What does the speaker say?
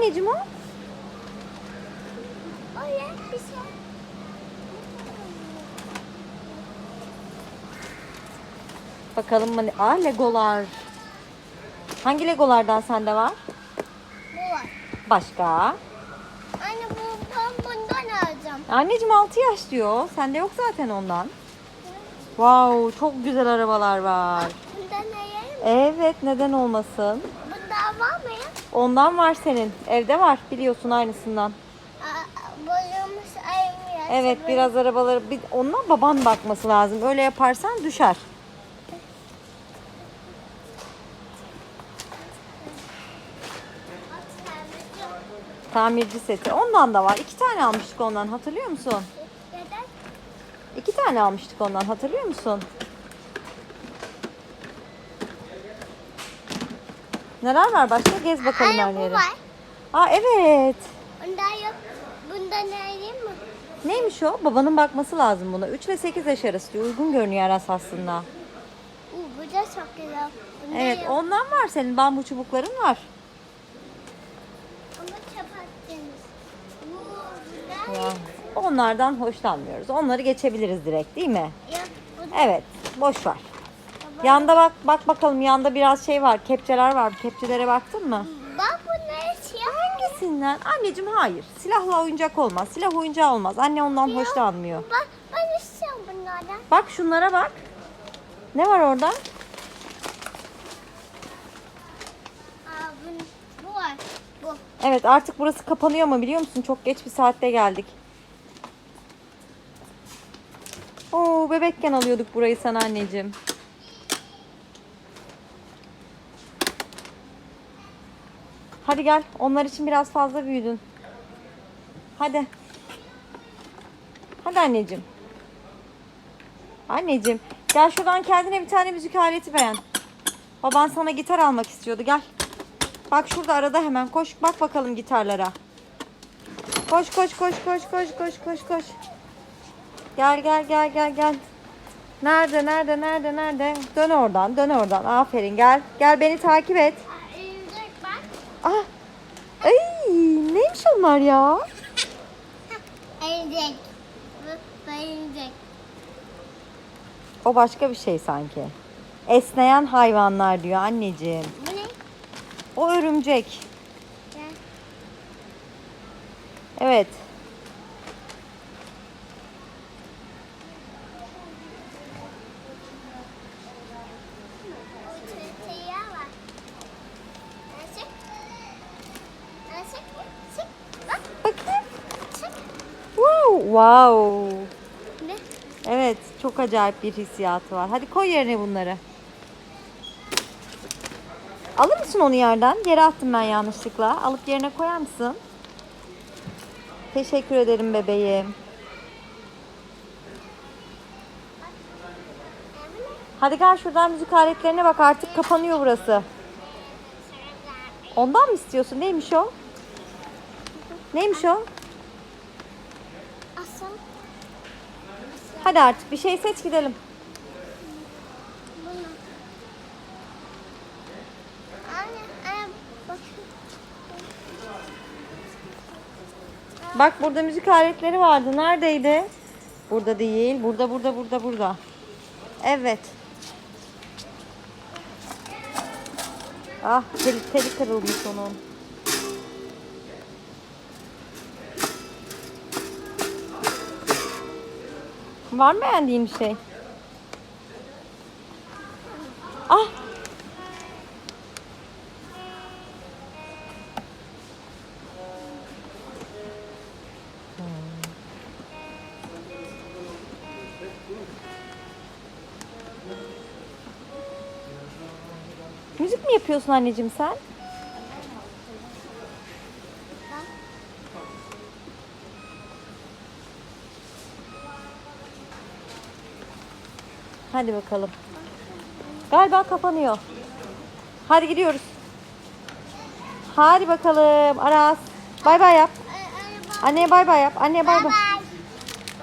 anneciğim o? Öyle bir şey. Bakalım mı? Aa legolar. Hangi legolardan sende var? Bu var. Başka? Anne bu ben bundan alacağım. Anneciğim 6 yaş diyor. Sende yok zaten ondan. Wow çok güzel arabalar var. Bundan alayım. Evet neden olmasın? Bundan var mı ya? Ondan var senin. Evde var biliyorsun aynısından. Ayırmıyor. Evet biraz arabaları bir ondan baban bakması lazım. Öyle yaparsan düşer. Tamirci seti. Ondan da var. İki tane almıştık ondan. Hatırlıyor musun? Neden? İki tane almıştık ondan. Hatırlıyor musun? Neler var başka? Gez bakalım her Anne bu yere. var. Aa evet. Bundan yok. Bundan alayım mı? Neymiş o? Babanın bakması lazım buna. 3 ile 8 yaş arası diyor. Uygun görünüyor Aras aslında. Uu, bu da çok güzel. Bunda Evet yok. ondan var senin. Bambu çubukların var. Ama çöp attınız. Uu, bundan Ya, yok. onlardan hoşlanmıyoruz. Onları geçebiliriz direkt değil mi? Yok, bu Evet. Boş ver. Yanda bak bak bakalım yanda biraz şey var. Kepçeler var. Kepçelere baktın mı? Bak bunları siyah. Hangisinden? Anneciğim hayır. Silahla oyuncak olmaz. Silah oyuncağı olmaz. Anne ondan Siyah. hoşlanmıyor. Bak ben istiyorum bunlardan. Bak şunlara bak. Ne var orada? Aa, bu, bu var. Bu. Evet artık burası kapanıyor ama biliyor musun? Çok geç bir saatte geldik. Oo bebekken alıyorduk burayı sana anneciğim. Hadi gel. Onlar için biraz fazla büyüdün. Hadi. Hadi anneciğim. Anneciğim gel şuradan kendine bir tane müzik aleti beğen. Baban sana gitar almak istiyordu. Gel. Bak şurada arada hemen koş bak bakalım gitarlara. Koş koş koş koş koş koş koş koş. Gel gel gel gel gel. Nerede nerede nerede nerede? Dön oradan dön oradan. Aferin gel. Gel beni takip et. Ah. Ay neymiş onlar ya? Örümcek. Bu, örümcek. O başka bir şey sanki. Esneyen hayvanlar diyor anneciğim. Bu ne? O örümcek. Evet. Wow. Ne? Evet, çok acayip bir hissiyatı var. Hadi koy yerine bunları. Alır mısın onu yerden? Yere attım ben yanlışlıkla. Alıp yerine koyar mısın? Teşekkür ederim bebeğim. Hadi gel şuradan müzik aletlerine bak artık kapanıyor burası. Ondan mı istiyorsun? Neymiş o? Neymiş o? Hadi artık bir şey seç gidelim. Bak burada müzik aletleri vardı. Neredeydi? Burada değil. Burada, burada, burada, burada. Evet. Ah, teli, teli kırılmış onun. Var mı beğendiğin bir şey? Ah! Müzik mi yapıyorsun anneciğim sen? Hadi bakalım. Galiba kapanıyor. Hadi gidiyoruz. Hadi bakalım Aras. Bay bay yap. Anne, anne bay bay yap. Anneye bay bay.